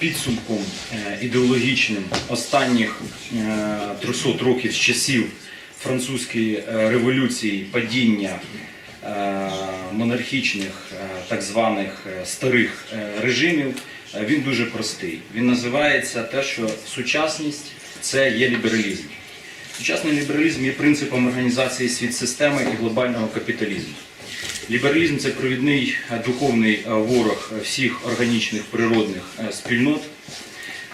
підсумком е, ідеологічним останніх е, 300 років з часів французької е, революції, падіння е, монархічних е, так званих е, старих е, режимів, е, він дуже простий. Він називається те, що сучасність це є лібералізм. Сучасний лібералізм є принципом організації світ-системи і глобального капіталізму. Лібералізм це провідний е, духовний е, ворог всіх органічних природних е, спільнот.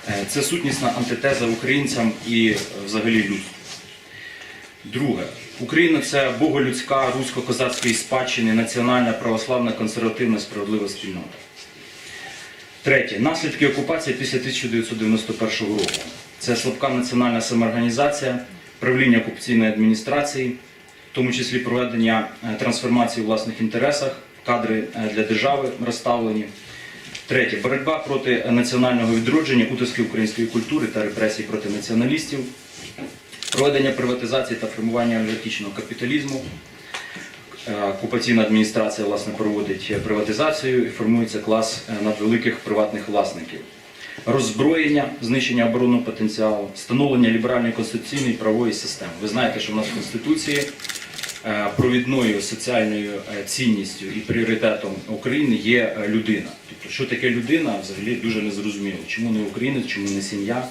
Е, Це сутнісна антитеза українцям і е, взагалі людству. Друге, Україна це боголюдська русько-козацької спадщини, національна православна консервативна справедлива спільнота. Третє. Наслідки окупації після 1991 року. Це слабка національна самоорганізація, правління окупаційної адміністрації, тому числі проведення е, трансформації у власних інтересах, кадри е, для держави розставлені. Третє. Боротьба проти національного відродження, утиски української культури та репресії проти націоналістів, проведення приватизації та формування олігархічного капіталізму. Е, Окупаційна адміністрація власне проводить приватизацію і формується клас надвеликих приватних власників. Роззброєння, знищення оборонного потенціалу, встановлення ліберальної конституційної і правової системи. Ви знаєте, що в нас в Конституції провідною соціальною е, цінністю і пріоритетом України є е, людина. Тобто, що таке людина, взагалі дуже незрозуміло. Чому не українець, чому не сім'я,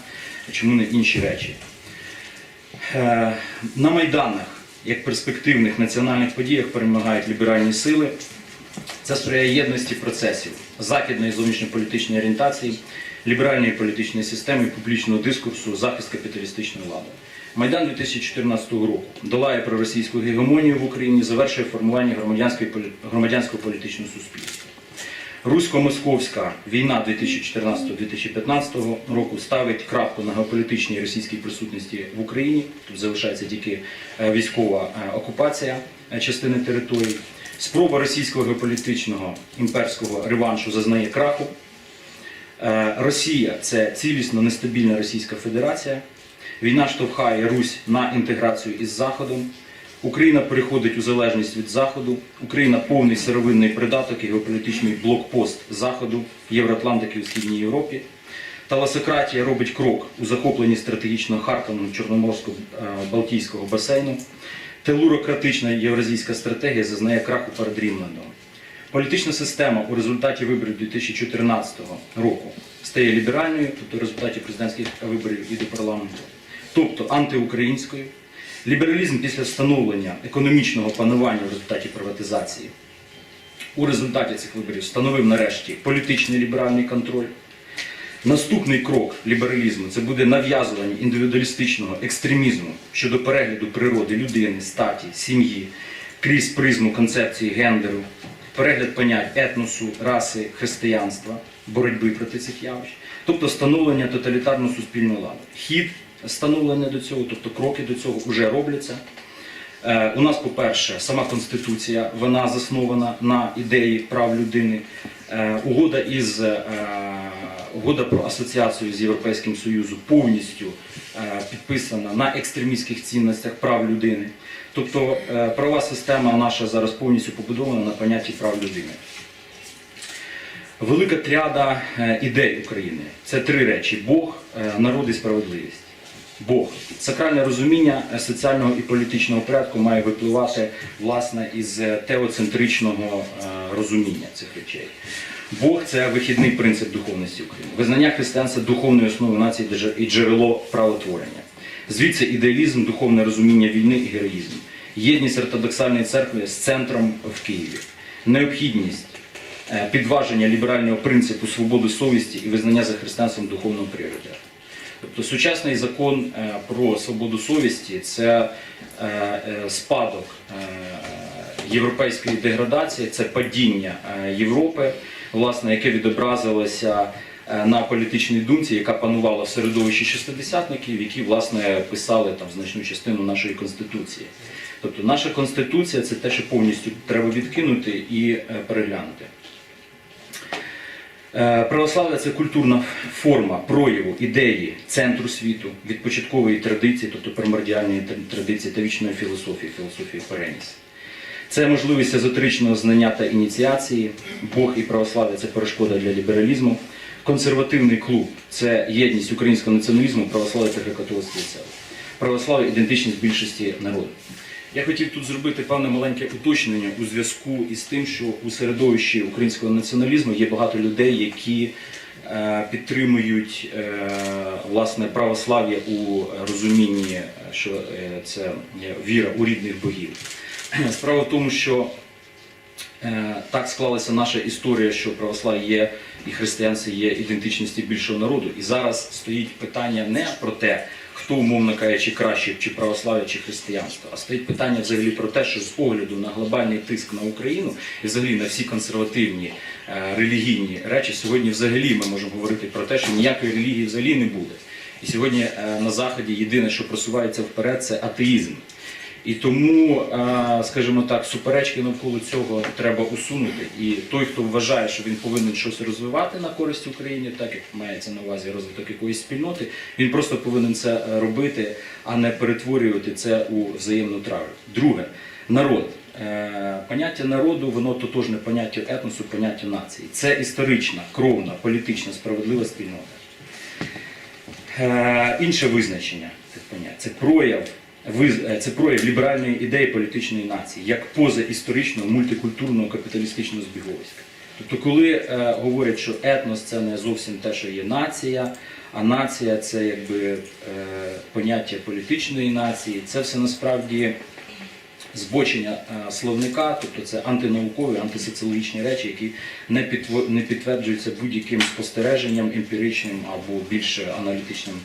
чому не інші речі. Е, На Майданах, як перспективних національних подіях, перемагають ліберальні сили. Це сприяє єдності процесів західної зовнішньополітичної орієнтації, ліберальної політичної системи, публічного дискурсу, захист капіталістичної влади. Майдан 2014 року долає проросійську гегемонію в Україні, завершує формування громадянського політичного суспільства. Русько-московська війна 2014-2015 року ставить крапку на геополітичній російській присутності в Україні. Тут залишається тільки е, військова е, окупація е, частини території. Спроба російського геополітичного імперського реваншу зазнає краху. Росія це цілісно нестабільна Російська Федерація. Війна штовхає Русь на інтеграцію із Заходом. Україна переходить у залежність від Заходу. Україна повний сировинний придаток і геополітичний блокпост Заходу, Євроатлантики у Східній Європі. Таласократія робить крок у захопленні стратегічного Харкова Чорноморсько-Балтійського басейну. Телурократична євразійська стратегія зазнає краху перед Рівлендом. Політична система у результаті виборів 2014 року стає ліберальною, тобто в результаті президентських виборів і до парламенту, тобто антиукраїнською. Лібералізм після встановлення економічного панування в результаті приватизації у результаті цих виборів встановив нарешті політичний ліберальний контроль. Наступний крок лібералізму це буде нав'язування індивідуалістичного екстремізму щодо перегляду природи людини, статі, сім'ї крізь призму концепції гендеру, перегляд понять етносу, раси, християнства, боротьби проти цих явищ, тобто встановлення тоталітарно суспільної лади. Хід встановлення до цього, тобто кроки до цього вже робляться. Е, У нас, по-перше, сама конституція вона заснована на ідеї прав людини. Е, Угода із е, угода про асоціацію з Європейським Союзом повністю підписана на екстремістських цінностях прав людини. Тобто правова система наша зараз повністю побудована на понятті прав людини. Велика тряда е, ідей України це три речі: Бог, народ і справедливість. Бог. Сакральне розуміння е, соціального і політичного порядку має випливати власне із е, теоцентричного е, розуміння цих речей. Бог це вихідний принцип духовності України. Визнання християнства духовною основою нації і джерело правотворення. Звідси ідеалізм, духовне розуміння війни і героїзм. Єдність ортодоксальної церкви з центром в Києві. Необхідність підваження ліберального принципу свободи совісті і визнання за християнством духовного пріоритету. Тобто сучасний закон е, про свободу совісті це е, е, спадок європейської деградації, це падіння Європи, власне, яке відобразилося на політичній думці, яка панувала в середовищі шестидесятників, які власне писали там значну частину нашої конституції. Тобто наша конституція це те, що повністю треба відкинути і переглянути. Е, Православ'я це культурна форма прояву ідеї центру світу, від початкової традиції, тобто примордіальної традиції та вічної філософії, філософії Переніс. Це можливість езотеричного знання та ініціації. Бог і православ'я це перешкода для лібералізму. Консервативний клуб це єдність українського націоналізму, православ'я та греко-католицької церкви. Православ'я ідентичність більшості народу. Я хотів тут зробити певне маленьке уточнення у зв'язку із тим, що у середовищі українського націоналізму є багато людей, які е, підтримують е, власне православ'я у розумінні, що е, це віра у рідних богів. Справа в тому, що так склалася наша історія, що православ'я є і християнство є ідентичністю більшого народу. І зараз стоїть питання не про те, хто умовно кажучи краще, чи православ'я, чи християнство, а стоїть питання взагалі про те, що з огляду на глобальний тиск на Україну і взагалі на всі консервативні е, релігійні речі, сьогодні взагалі ми можемо говорити про те, що ніякої релігії взагалі не буде. І сьогодні е, на Заході єдине, що просувається вперед, це атеїзм. І тому, е, скажімо так, суперечки навколо цього треба усунути. І той, хто вважає, що він повинен щось розвивати на користь Україні, так як мається на увазі розвиток якоїсь спільноти, він просто повинен це е, робити, а не перетворювати це у взаємну травлю. Друге, народ. Е, Поняття народу, воно тотожне поняттю етносу, поняттю нації. Це історична, кровна, політична, справедлива спільнота. Інше визначення цих понять це прояв, це прояв ліберальної ідеї політичної нації, як позаісторичного мультикультурного капіталістичного збіговиська. Тобто, коли е, говорять, що етнос це не зовсім те, що є нація, а нація це якби е, поняття політичної нації, це все насправді збочення е, словника, тобто це антинаукові, антисоціологічні речі, які не, підтво- не підтверджуються будь-яким спостереженням, емпіричним або більш аналітичним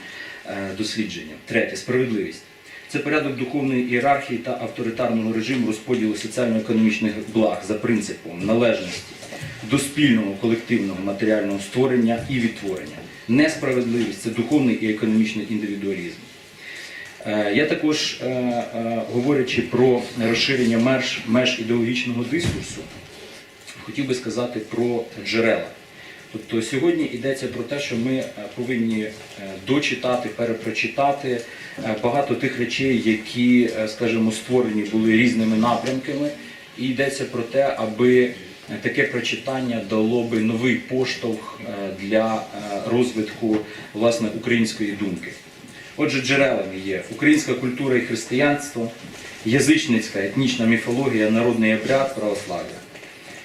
е, дослідженням. Третє справедливість. Це порядок духовної ієрархії та авторитарного режиму розподілу соціально-економічних благ за принципом належності до спільного колективного матеріального створення і відтворення. Несправедливість це духовний і економічний індивідуалізм. Е, Я також, е, е, говорячи про розширення меж, ідеологічного дискурсу, хотів би сказати про джерела. Тобто сьогодні йдеться про те, що ми е, повинні е, дочитати, перепрочитати е, багато тих речей, які, скажімо, створені були різними напрямками. І йдеться про те, аби таке прочитання дало би новий поштовх для розвитку власне української думки. Отже, джерелами є українська культура і християнство, язичницька етнічна міфологія, народний обряд, православ'я,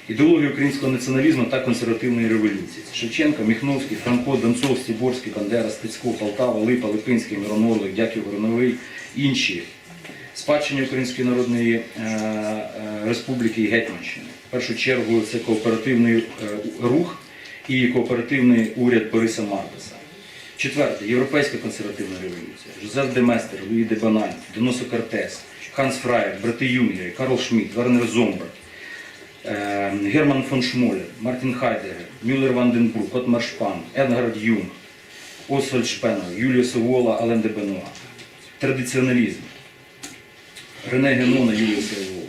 ідеологія українського націоналізму та консервативної революції. Шевченко, Міхновський, Франко, Донцов, Стіборський, Бандера, Стецько, Полтава, Липа, Липинський, Мирон Орлик, Дяків Вороновий, інші. Спадщина Української Народної е, е, Республіки і Гетьманщини. В першу чергу це кооперативний е, рух і кооперативний уряд Бориса Маркеса. Четверте, європейська консервативна революція. Жозеф де Местер, Луї де Банань, Доносо Кортес, Ханс Фраєр, брати Юнгери, Карл Шмідт, Вернер Зомберг, Герман фон Шмолер, Мартін Хайдегер, Мюллер Ванденбург, Отмар Шпан, Едгард Юнг, Освальд Шпенов, Юліус Овола, Ален де Бенуа. Традиціоналізм. Рене Генона, Юліус Овола.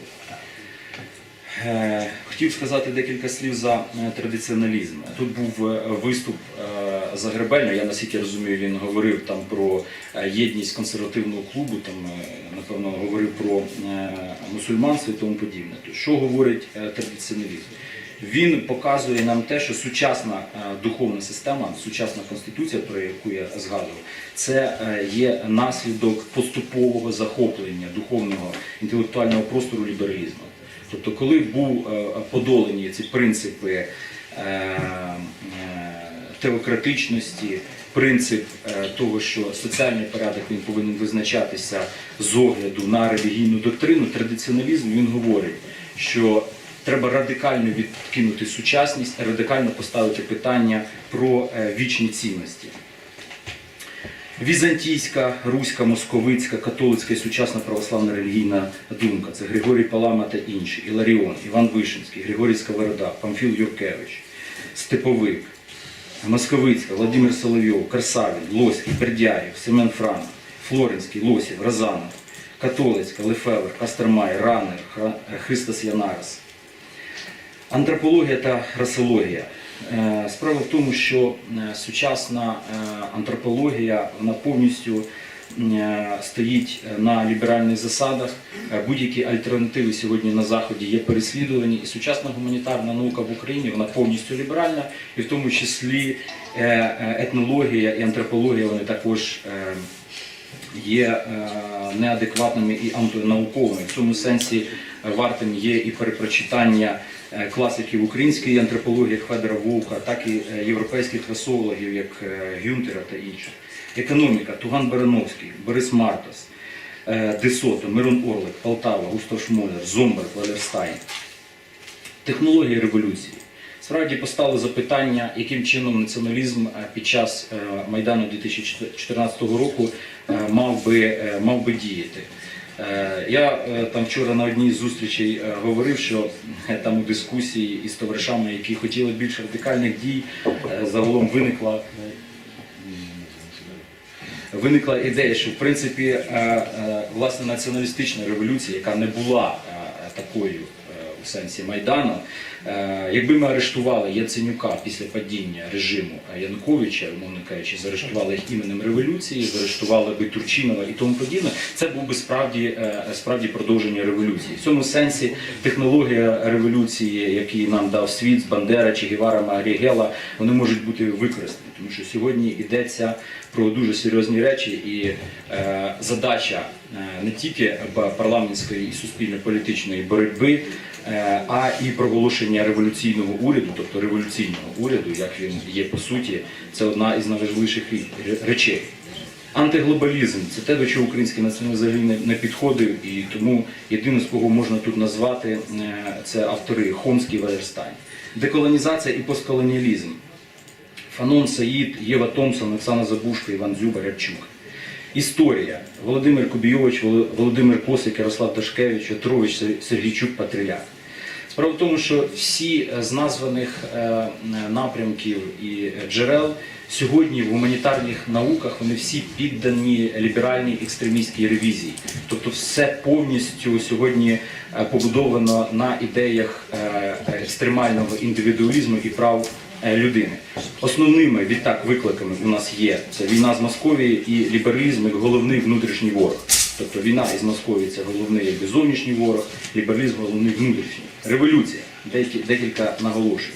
Е, Хотів сказати декілька слів за е, традиціоналізм. Тут був е, виступ Загребельна, я наскільки розумію, він говорив там про е, єдність консервативного клубу, там, е, напевно, говорив про е, мусульманство і тому подібне. То що говорить традиціоналізм? Він показує нам те, що сучасна духовна система, сучасна конституція, про яку я згадував, це є наслідок поступового захоплення духовного інтелектуального простору лібералізму. Тобто, коли був подолані ці принципи теократичності, принцип е, того, що соціальний порядок він повинен визначатися з огляду на релігійну доктрину, традиціоналізм він говорить, що треба радикально відкинути сучасність, радикально поставити питання про е, вічні цінності. Візантійська, руська, московицька, католицька і сучасна православна релігійна думка. Це Григорій Палама та інші, Іларіон, Іван Вишинський, Григорій Сковорода, Памфіл Юркевич, Степовик, Московицька, Владимир Соловйов, Карсавін, Лоський, Бердяєв, Семен Франк, Флоренський, Лосів, Розанов, Католицька, Лефевер, Астермай, Ранер, Христос Янарас. Антропологія та расологія. Е, Справа в тому, що е, сучасна е, антропологія вона повністю стоїть на ліберальних засадах. Е, Будь-які альтернативи сьогодні на заході є переслідувані. І сучасна гуманітарна наука в Україні вона повністю ліберальна, і в тому числі е, е, етнологія і антропологія вони також. е, є е, неадекватними і антинауковими. В цьому сенсі е, вартим є і перепрочитання е, класиків української антропології, Федора Вовка, так і е, європейських расологів, як е, Гюнтера та інших. Економіка, Туган Барановський, Борис Мартас, е, Десото, Мирон Орлик, Полтава, Густав Шмолер, Зомберг, Валерстайн. Технології революції. Справді постало запитання, яким чином націоналізм е, під час е, Майдану 2014 року мав би, мав би діяти. Я там вчора на одній з зустрічей говорив, що там у дискусії із товаришами, які хотіли більш радикальних дій, загалом виникла виникла ідея, що в принципі е, е, власне націоналістична революція, яка не була е, такою сенсі Майдану, е, якби ми арештували Яценюка після падіння режиму Януковича, умовно кажучи, заарештували їх іменем революції, заарештували би Турчинова і тому подібне, це був би справді, е, справді продовження революції. В цьому сенсі технологія революції, які нам дав світ, Бандера, Че Гевара, Марігела, вони можуть бути використані, тому що сьогодні йдеться про дуже серйозні речі, і е, задача не тільки парламентської і суспільно-політичної боротьби, е, а і проголошення революційного уряду, тобто революційного уряду, як він є по суті, це одна із найважливіших речей. Антиглобалізм це те, до чого український націоналізм взагалі не, підходив, і тому єдине, з кого можна тут назвати, е, це автори Хомський Валерстайн. Деколонізація і постколоніалізм. Фанон Саїд, Єва Томсон, Оксана Забушко, Іван Дзюба, Рябчук. Історія. Володимир Кубійович, Воло- Володимир Косик, Ярослав Ташкевич, Отрович, Сергійчук, Патриляк. Справа в тому, що всі е, з названих е, напрямків і джерел сьогодні в гуманітарних науках вони всі піддані ліберальній екстремістській ревізії. Тобто все повністю сьогодні е, побудовано на ідеях екстремального індивідуалізму і прав людини. Основними відтак викликами у нас є це війна з Московією і лібералізм як головний внутрішній ворог. Тобто війна із Московією це головний якби, зовнішній ворог, лібералізм головний внутрішній. Революція. Декілька наголошень.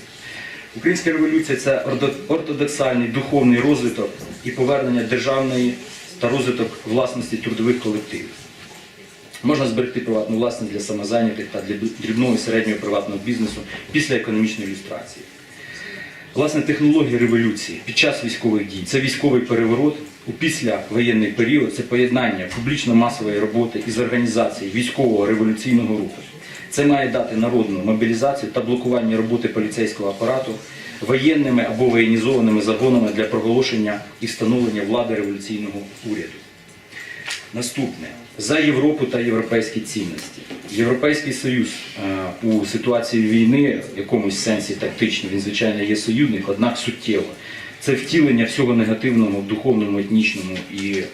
Українська революція це ортодоксальний духовний розвиток і повернення державної та розвиток власності трудових колективів. Можна зберегти приватну власність для самозайнятих та для дрібного і середнього приватного бізнесу після економічної ілюстрації. Власне, технології революції під час військових дій це військовий переворот у післявоєнний період, це поєднання публічно-масової роботи із організації військового революційного руху. Це має дати народну мобілізацію та блокування роботи поліцейського апарату воєнними або воєнізованими загонами для проголошення і встановлення влади революційного уряду. Наступне за Європу та європейські цінності. Європейський союз е, у ситуації війни, в якомусь сенсі тактично, він звичайно є союзник, однак суттєво. Це втілення всього негативного в духовному, етнічному і е,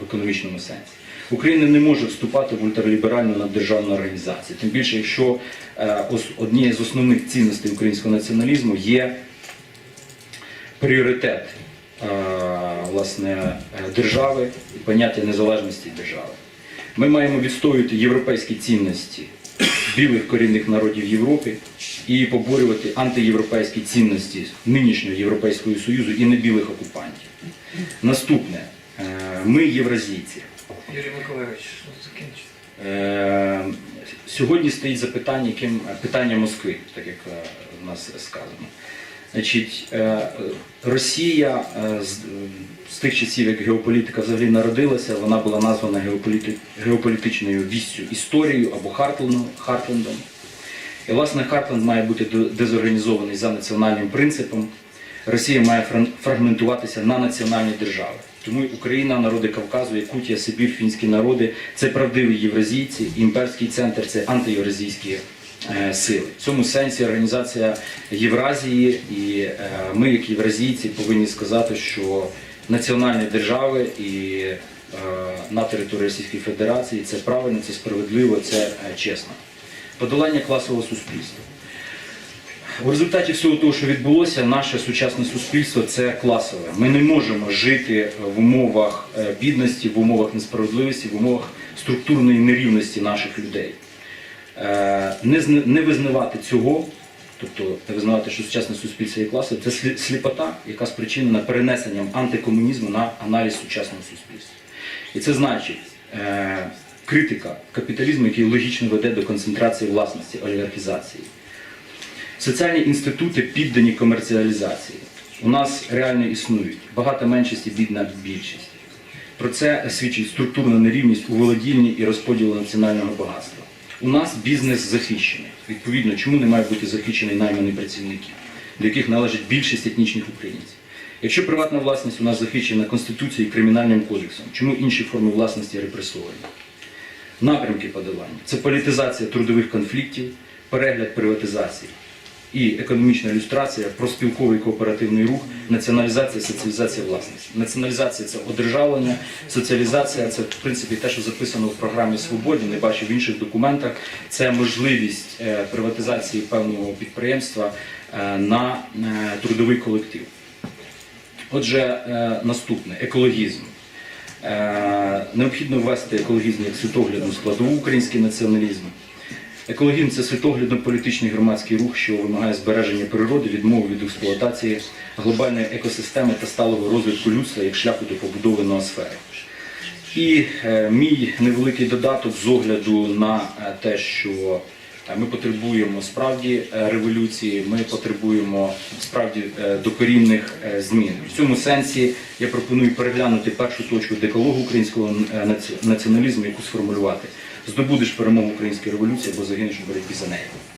в економічному сенсі. Україна не може вступати в ультраліберальну наддержавну організацію. Тим більше, якщо е, однією з основних цінностей українського націоналізму є пріоритет власне, е, держави і поняття незалежності держави. Ми маємо відстоювати європейські цінності білих корінних народів Європи і поборювати антиєвропейські цінності нинішнього Європейського Союзу і небілих окупантів. Наступне, е, ми євразійці. Юрій Миколаївич, закінчити. Е, Сьогодні стоїть запитання, питання Москви, так як в нас сказано. Значить, е, Росія е, з, тих часів, як геополітика взагалі народилася, вона була названа геополіти- геополітичною вістю історією або Хартлендом. І власне Хартленд має бути дезорганізований за національним принципом. Росія має фрагментуватися на національні держави. Тому Україна, народи Кавказу, Якутія, Сибір, фінські народи це правдиві євразійці, імперський центр це антиєвразійські е, сили. В цьому сенсі організація Євразії і е, ми, як євразійці, повинні сказати, що національні держави і е, на території Російської Федерації це правильно, це справедливо, це чесно. Подолання класового суспільства. В результаті всього того, що відбулося, наше сучасне суспільство це класове. Ми не можемо жити в умовах бідності, в умовах несправедливості, в умовах структурної нерівності наших людей. Е, Не, визнавати цього, тобто не визнавати, що сучасне суспільство є класове, це сліпота, яка спричинена перенесенням антикомунізму на аналіз сучасного суспільства. І це значить е, критика капіталізму, який логічно веде до концентрації власності, олігархізації. Соціальні інститути піддані комерціалізації. У нас реально існують багата меншість і бідна більшість. Про це свідчить структурна нерівність у володінні і розподілу національного багатства. У нас бізнес захищений. Відповідно, чому не має бути захищений наймані працівники, до яких належить більшість етнічних українців? Якщо приватна власність у нас захищена Конституцією і Кримінальним кодексом, чому інші форми власності репресовані? Напрямки подолання це політизація трудових конфліктів, перегляд приватизації і економічна ілюстрація, проспілковий кооперативний рух, націоналізація, соціалізація власності. Націоналізація це одержавлення, соціалізація це в принципі те, що записано в програмі Свободі, не бачив в інших документах. Це можливість е, приватизації певного підприємства е, на е, трудовий колектив. Отже, наступне екологізм. Необхідно ввести екологізм як світоглядну складову український націоналізм. Екологізм це світоглядно-політичний громадський рух, що вимагає збереження природи, відмови від експлуатації глобальної екосистеми та сталого розвитку людства як шляху до побудови ноосфери. І е, мій невеликий додаток з огляду на е, те, що е, ми потребуємо справді революції, ми потребуємо справді докорінних змін. В цьому сенсі я пропоную переглянути першу точку декалогу українського націоналізму, яку сформулювати. Здобудеш перемогу української революції або загинеш у боротьбі за неї.